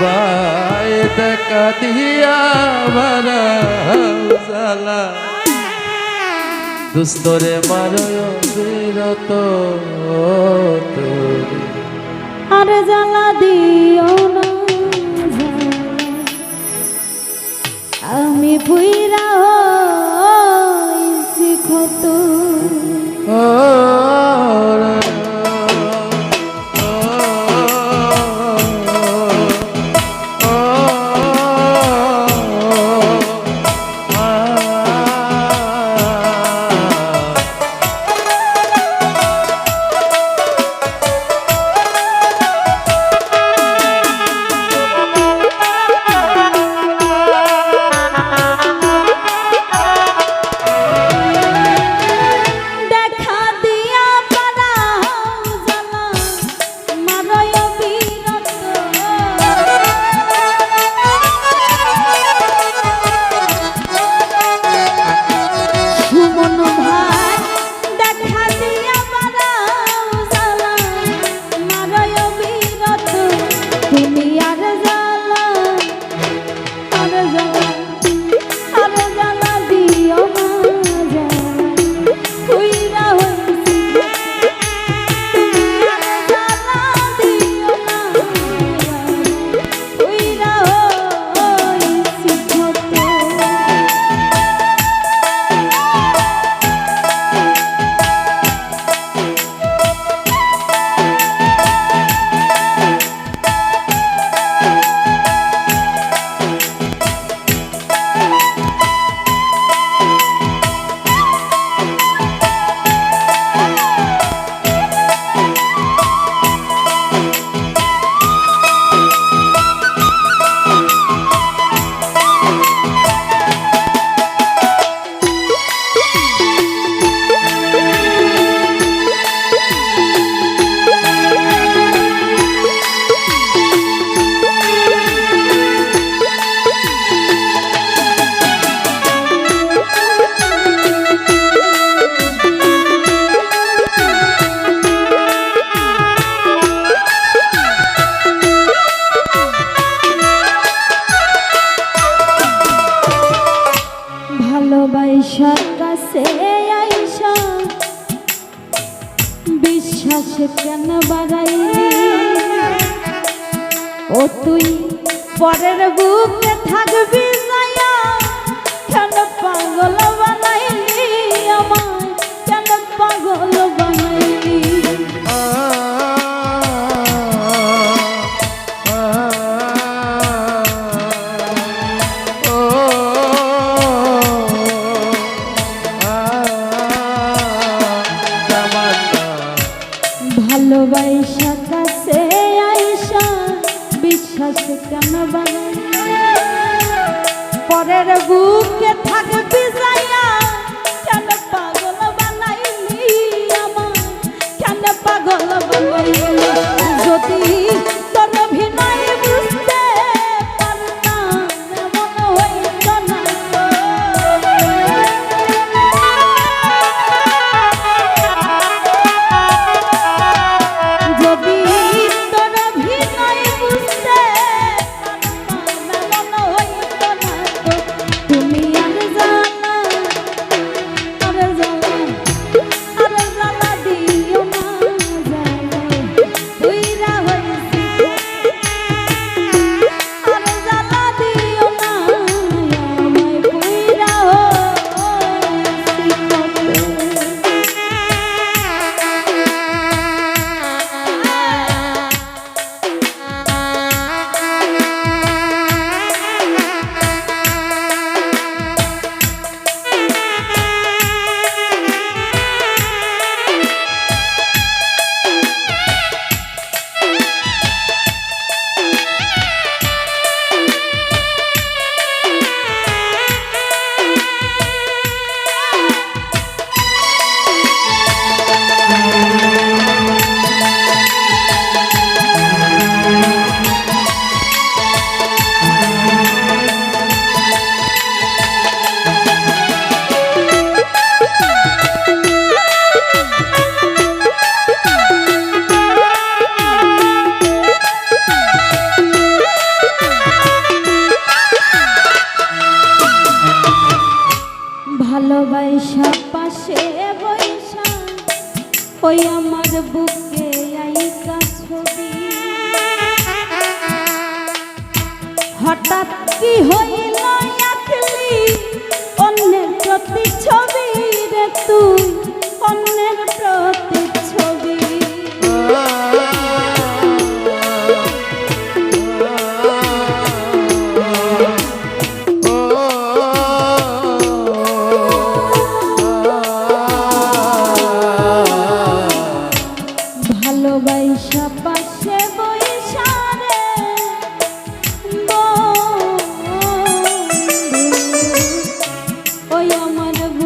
ভাই দেখা দিয়া মারা জালা দুস্তরে মারয় বিরত আর জ্বালা দিও না। আমি পুইরা হইছি ক্ষত। আইসা বিশ্বাস কেন বাড়াইলি? ও তুই পরের বুকে থাকবি কেন পাগল পরের বুকে থাকবি যাইয়া কেন পাগল বানাইলি আমার কেন পাগল বানাইলি? की होई। আমার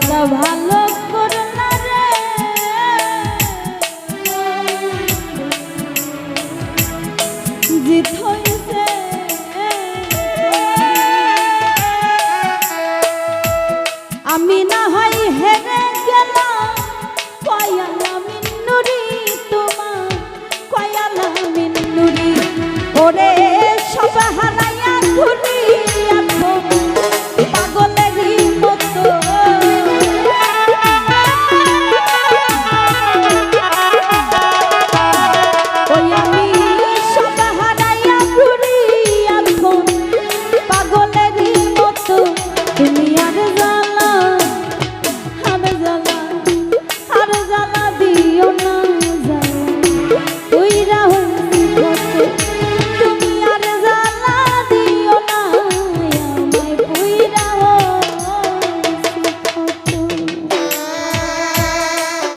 প্রভাব